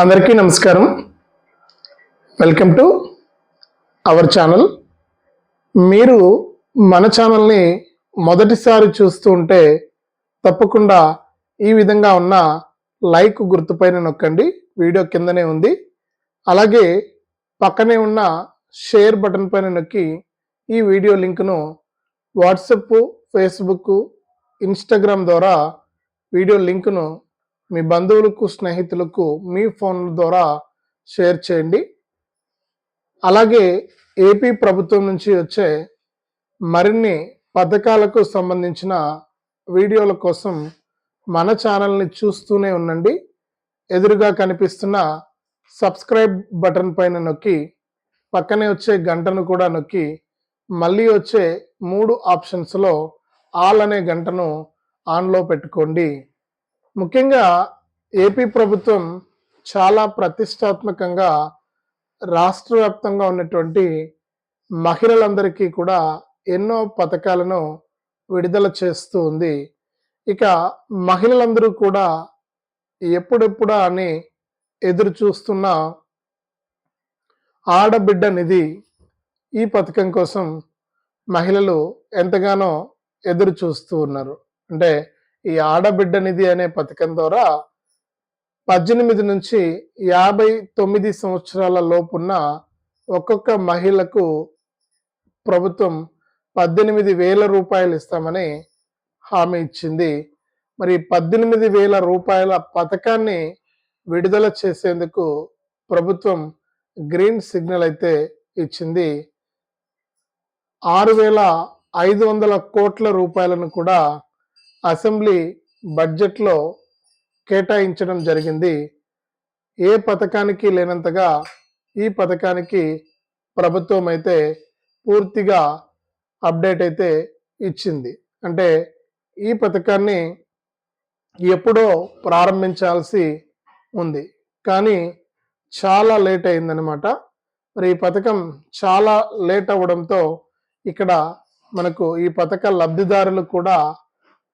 అందరికీ నమస్కారం. Welcome to our channel మీరు మన ఛానల్ని మొదటిసారి చూస్తూ ఉంటే తప్పకుండా ఈ విధంగా ఉన్న లైక్ గుర్తుపైన నొక్కండి. వీడియో కిందనే ఉంది. అలాగే పక్కనే ఉన్న షేర్ బటన్ పైన నొక్కి ఈ వీడియో లింక్ను వాట్సప్ ఫేస్బుక్ ఇన్స్టాగ్రామ్ ద్వారా వీడియో లింక్ను మీ బంధువులకు స్నేహితులకు మీ ఫోన్ల ద్వారా షేర్ చేయండి. అలాగే ఏపీ ప్రభుత్వం నుంచి వచ్చే మరిన్ని పథకాలకు సంబంధించిన వీడియోల కోసం మన ఛానల్ని చూస్తూనే ఉండండి. ఎదురుగా కనిపిస్తున్న సబ్స్క్రైబ్ బటన్ పైన నొక్కి పక్కనే వచ్చే గంటను కూడా నొక్కి మళ్ళీ వచ్చే మూడు ఆప్షన్స్లో ఆల్ అనే గంటను ఆన్లో పెట్టుకోండి. ముఖ్యంగా ఏపీ ప్రభుత్వం చాలా ప్రతిష్టాత్మకంగా రాష్ట్ర వ్యాప్తంగా ఉన్నటువంటి మహిళలందరికీ కూడా ఎన్నో పథకాలను విడుదల చేస్తూ ఉంది. ఇక మహిళలందరూ కూడా ఎప్పుడెప్పుడా అని ఎదురు చూస్తున్న ఆడబిడ్డ నిధి ఈ పథకం కోసం మహిళలు ఎంతగానో ఎదురు చూస్తూ ఉన్నారు. అంటే ఈ ఆడబిడ్డ నిధి అనే పథకం ద్వారా పద్దెనిమిది నుంచి యాభై తొమ్మిది సంవత్సరాల లోపున్న ఒక్కొక్క మహిళకు ప్రభుత్వం పద్దెనిమిది వేల రూపాయలు ఇస్తామని హామీ ఇచ్చింది. మరి పద్దెనిమిది వేల రూపాయల పథకాన్ని విడుదల చేసేందుకు ప్రభుత్వం గ్రీన్ సిగ్నల్ అయితే ఇచ్చింది. ఆరు వేల ఐదు వందల కోట్ల రూపాయలను కూడా అసెంబ్లీ బడ్జెట్లో కేటాయించడం జరిగింది. ఏ పథకానికి లేనంతగా ఈ పథకానికి ప్రభుత్వం అయితే పూర్తిగా అప్డేట్ అయితే ఇచ్చింది. అంటే ఈ పథకాన్ని ఎప్పుడో ప్రారంభించాల్సి ఉంది. కానీ చాలా లేట్ అయిందనమాట మరి ఈ పథకం చాలా లేట్ అవ్వడంతో ఇక్కడ మనకు ఈ పథక లబ్ధిదారులు కూడా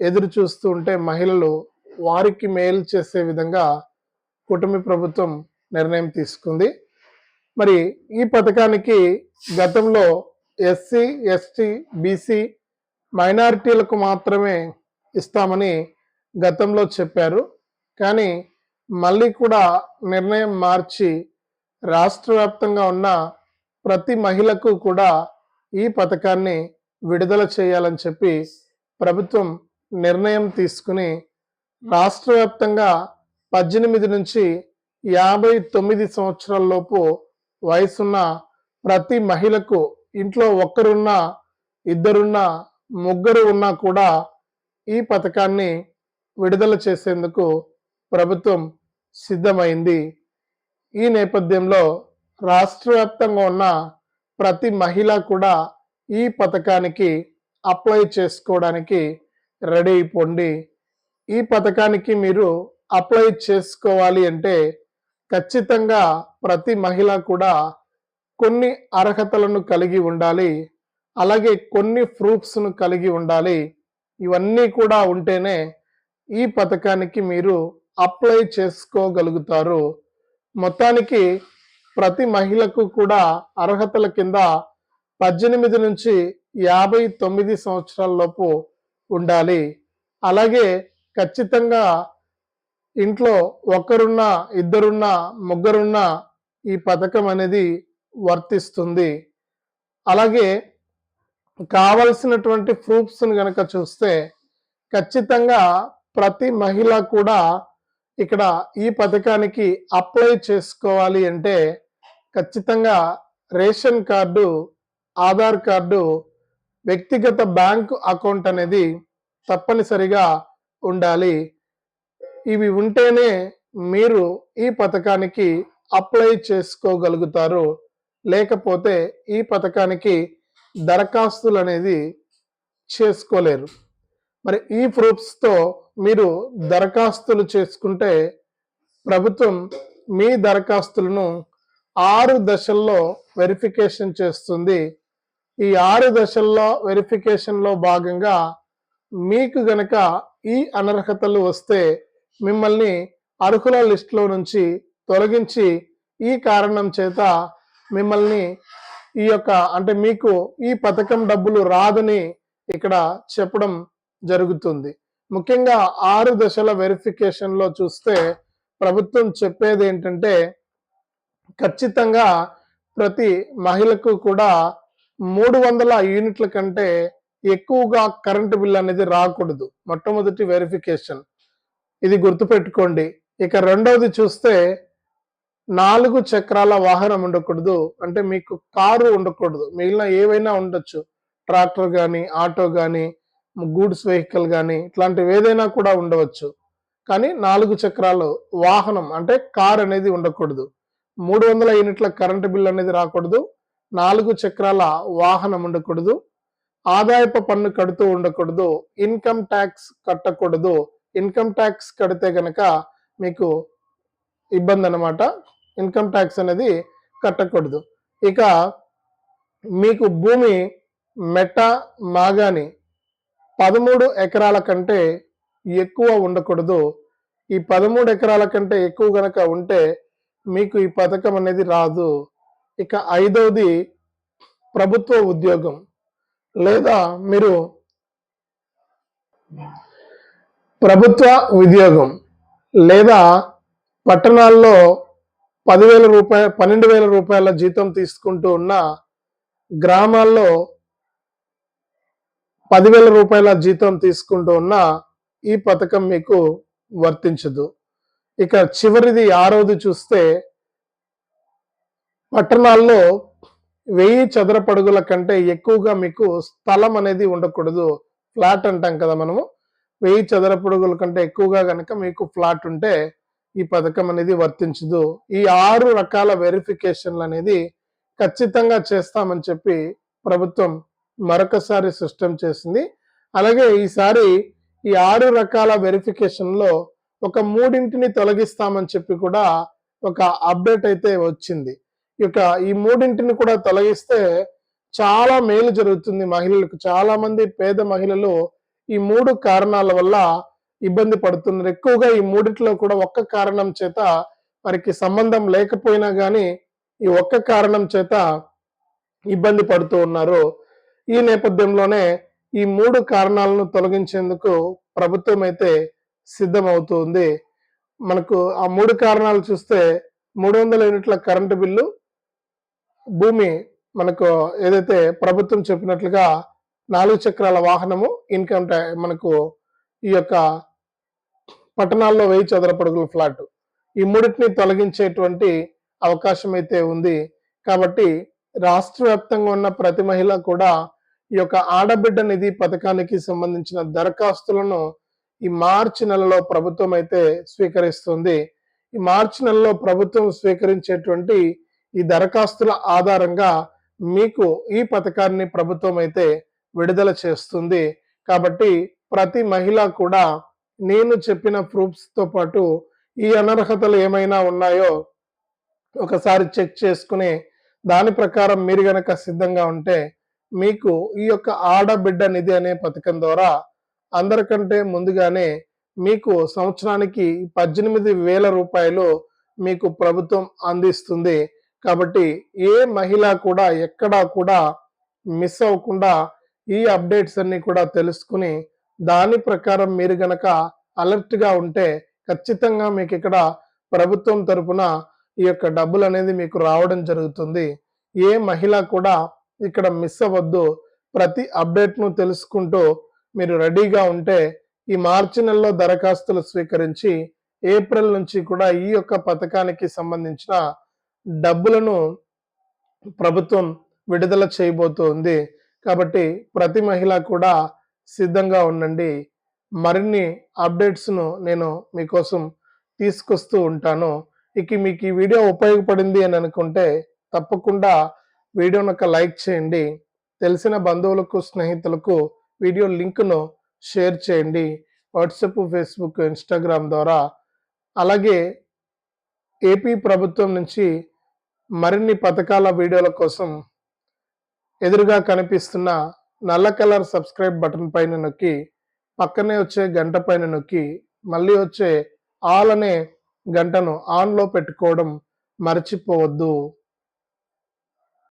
ఎదురు చూస్తూ ఉంటే మహిళలు వారికి మేలు చేసే విధంగా కుటుంబ ప్రభుత్వం నిర్ణయం తీసుకుంది. మరి ఈ పథకానికి గతంలో ఎస్సీ ఎస్టీ బీసీ మైనారిటీలకు మాత్రమే ఇస్తామని గతంలో చెప్పారు. కానీ మళ్ళీ కూడా నిర్ణయం మార్చి రాష్ట్ర వ్యాప్తంగా ఉన్న ప్రతి మహిళకు కూడా ఈ పథకాన్ని విడుదల చేయాలని చెప్పి ప్రభుత్వం నిర్ణయం తీసుకుని రాష్ట్ర వ్యాప్తంగా పద్దెనిమిది నుంచి యాభై తొమ్మిది సంవత్సరాలలోపు వయసున్న ప్రతి మహిళకు ఇంట్లో ఒక్కరున్నా ఇద్దరున్నా ముగ్గురు ఉన్నా కూడా ఈ పథకాన్ని విడుదల చేసేందుకు ప్రభుత్వం సిద్ధమైంది. ఈ నేపథ్యంలో రాష్ట్ర వ్యాప్తంగా ఉన్న ప్రతి మహిళ కూడా ఈ పథకానికి అప్లై చేసుకోవడానికి రెడీ అయిపోండి. ఈ పథకానికి మీరు అప్లై చేసుకోవాలి అంటే ఖచ్చితంగా ప్రతి మహిళ కూడా కొన్ని అర్హతలను కలిగి ఉండాలి. అలాగే కొన్ని ప్రూఫ్స్ను కలిగి ఉండాలి. ఇవన్నీ కూడా ఉంటేనే ఈ పథకానికి మీరు అప్లై చేసుకోగలుగుతారు. మొత్తానికి ప్రతి మహిళకు కూడా అర్హతల కింద పద్దెనిమిది నుంచి యాభై తొమ్మిది సంవత్సరాల లోపు ఉండాలి. అలాగే ఖచ్చితంగా ఇంట్లో ఒక్కరున్నా ఇద్దరున్నా ముగ్గురున్నా ఈ పథకం అనేది వర్తిస్తుంది. అలాగే కావలసినటువంటి ప్రూఫ్స్ని కనుక చూస్తే ఖచ్చితంగా ప్రతి మహిళ కూడా ఇక్కడ ఈ పథకానికి అప్లై చేసుకోవాలి అంటే ఖచ్చితంగా రేషన్ కార్డు ఆధార్ కార్డు వ్యక్తిగత బ్యాంకు అకౌంట్ అనేది తప్పనిసరిగా ఉండాలి. ఇవి ఉంటేనే మీరు ఈ పథకానికి అప్లై చేసుకోగలుగుతారు. లేకపోతే ఈ పథకానికి దరఖాస్తులు అనేది చేసుకోలేరు. మరి ఈ ప్రూఫ్స్తో మీరు దరఖాస్తులు చేసుకుంటే ప్రభుత్వం మీ దరఖాస్తులను ఆరు దశల్లో వెరిఫికేషన్ చేస్తుంది. ఈ ఆరు దశల్లో వెరిఫికేషన్లో భాగంగా మీకు గనక ఈ అనర్హతలు వస్తే మిమ్మల్ని అర్హుల లిస్టులో నుంచి తొలగించి ఈ కారణం చేత మిమ్మల్ని ఈ యొక్క అంటే మీకు ఈ పథకం డబ్బులు రాదని ఇక్కడ చెప్పడం జరుగుతుంది. ముఖ్యంగా ఆరు దశల వెరిఫికేషన్లో చూస్తే ప్రభుత్వం చెప్పేది ఏంటంటే ఖచ్చితంగా ప్రతి మహిళకు కూడా మూడు వందల యూనిట్ల కంటే ఎక్కువగా కరెంటు బిల్ అనేది రాకూడదు. మొట్టమొదటి వెరిఫికేషన్ ఇది గుర్తుపెట్టుకోండి. ఇక రెండవది చూస్తే నాలుగు చక్రాల వాహనం ఉండకూడదు. అంటే మీకు కారు ఉండకూడదు. మిగిలిన ఏవైనా ఉండొచ్చు. ట్రాక్టర్ కానీ ఆటో కానీ గూడ్స్ వెహికల్ కానీ ఇట్లాంటివి ఏదైనా కూడా ఉండవచ్చు. కానీ నాలుగు చక్రాలు వాహనం అంటే కార్ అనేది ఉండకూడదు. మూడు వందల యూనిట్ల కరెంటు బిల్ అనేది రాకూడదు. నాలుగు చక్రాల వాహనం ఉండకూడదు. ఆదాయపు పన్ను కడుతూ ఉండకూడదు. ఇన్కమ్ ట్యాక్స్ కట్టకూడదు. ఇన్కమ్ ట్యాక్స్ కడితే కనుక మీకు ఇబ్బంది అనమాట ఇన్కమ్ ట్యాక్స్ అనేది కట్టకూడదు. ఇక మీకు భూమి మెట్ట మాగాని పదమూడు ఎకరాల కంటే ఎక్కువ ఉండకూడదు. ఈ పదమూడు ఎకరాల కంటే ఎక్కువ గనక ఉంటే మీకు ఈ పథకం అనేది రాదు. ఇక ఐదవది ప్రభుత్వ ఉద్యోగం. లేదా మీరు ప్రభుత్వ ఉద్యోగం లేదా పట్టణాల్లో పదివేల రూపాయ పన్నెండు వేల రూపాయల జీతం తీసుకుంటూ ఉన్న గ్రామాల్లో పదివేల రూపాయల జీతం తీసుకుంటూ ఉన్న ఈ పథకం మీకు వర్తించదు. ఇక చివరిది ఆరోది చూస్తే పట్టణాల్లో వెయ్యి చదరపడుగుల కంటే ఎక్కువగా మీకు స్థలం అనేది ఉండకూడదు. ఫ్లాట్ అంటాం కదా మనము. వెయ్యి చదరపడుగుల కంటే ఎక్కువగా కనుక మీకు ఫ్లాట్ ఉంటే ఈ పథకం అనేది వర్తించదు. ఈ ఆరు రకాల వెరిఫికేషన్లు అనేది ఖచ్చితంగా చేస్తామని చెప్పి ప్రభుత్వం మరొకసారి సిస్టమ్ చేసింది. అలాగే ఈసారి ఈ ఆరు రకాల వెరిఫికేషన్లో ఒక మూడింటిని తొలగిస్తామని చెప్పి కూడా ఒక అప్డేట్ అయితే వచ్చింది. ఇక ఈ మూడింటిని కూడా తొలగిస్తే చాలా మేలు జరుగుతుంది మహిళలకు. చాలా మంది పేద మహిళలు ఈ మూడు కారణాల వల్ల ఇబ్బంది పడుతున్నారు. ఎక్కువగా ఈ మూడిట్లో కూడా ఒక్క కారణం చేత వారికి సంబంధం లేకపోయినా కానీ ఈ ఒక్క కారణం చేత ఇబ్బంది పడుతూ ఉన్నారు. ఈ నేపథ్యంలోనే ఈ మూడు కారణాలను తొలగించేందుకు ప్రభుత్వం అయితే సిద్ధమవుతుంది మనకు ఆ మూడు కారణాలు చూస్తే మూడు వందల యూనిట్ల కరెంటు బిల్లు భూమి మనకు ఏదైతే ప్రభుత్వం చెప్పినట్లుగా నాలుగు చక్రాల వాహనము ఇన్కమ్ ట్యా మనకు ఈ యొక్క పట్టణాల్లో వెయ్యి చదరపడుగుల ఫ్లాట్ ఈ మూడింటిని తొలగించేటువంటి అవకాశం అయితే ఉంది. కాబట్టి రాష్ట్ర వ్యాప్తంగా ఉన్న ప్రతి మహిళ కూడా ఈ యొక్క ఆడబిడ్డ నిధి పథకానికి సంబంధించిన దరఖాస్తులను ఈ మార్చి నెలలో ప్రభుత్వం అయితే స్వీకరిస్తుంది. ఈ మార్చి నెలలో ప్రభుత్వం స్వీకరించేటువంటి ఈ దరఖాస్తుల ఆధారంగా మీకు ఈ పథకాన్ని ప్రభుత్వం అయితే విడుదల చేస్తుంది. కాబట్టి ప్రతి మహిళ కూడా నేను చెప్పిన ప్రూఫ్స్తో పాటు ఈ అనర్హతలు ఏమైనా ఉన్నాయో ఒకసారి చెక్ చేసుకుని దాని ప్రకారం మీరు గనక సిద్ధంగా ఉంటే మీకు ఈ యొక్క ఆడబిడ్డ నిధి అనే పథకం ద్వారా అందరికంటే ముందుగానే మీకు సంవత్సరానికి పద్దెనిమిది వేల రూపాయలు మీకు ప్రభుత్వం అందిస్తుంది. కాబట్టి ఏ మహిళ కూడా ఎక్కడా కూడా మిస్ అవ్వకుండా ఈ అప్డేట్స్ అన్ని కూడా తెలుసుకుని దాని ప్రకారం మీరు గనక అలర్ట్గా ఉంటే ఖచ్చితంగా మీకు ఇక్కడ ప్రభుత్వం తరపున ఈ యొక్క డబ్బులు అనేది మీకు రావడం జరుగుతుంది. ఏ మహిళ కూడా ఇక్కడ మిస్ అవ్వద్దు. ప్రతి అప్డేట్ను తెలుసుకుంటూ మీరు రెడీగా ఉంటే ఈ మార్చి నెలలో దరఖాస్తులు స్వీకరించి ఏప్రిల్ నుంచి కూడా ఈ యొక్క పథకానికి సంబంధించిన డబ్బులను ప్రభుత్వం విడుదల చేయబోతోంది. కాబట్టి ప్రతి మహిళ కూడా సిద్ధంగా ఉండండి. మరిన్ని అప్డేట్స్ను నేను మీకోసం తీసుకొస్తూ ఉంటాను. ఇక మీకు ఈ వీడియో ఉపయోగపడింది అని అనుకుంటే తప్పకుండా వీడియోను ఒక లైక్ చేయండి. తెలిసిన బంధువులకు స్నేహితులకు వీడియో లింక్ను షేర్ చేయండి. వాట్సాప్ ఫేస్బుక్ ఇన్స్టాగ్రామ్ ద్వారా. అలాగే ఏపీ ప్రభుత్వం నుంచి మరిన్ని పథకాల వీడియోల కోసం ఎదురుగా కనిపిస్తున్న నల్ల కలర్ సబ్స్క్రైబ్ బటన్ పైన నొక్కి పక్కనే వచ్చే గంట పైన నొక్కి మళ్ళీ వచ్చే ఆల్ అనే గంటను ఆన్లో పెట్టుకోవడం మర్చిపోవద్దు.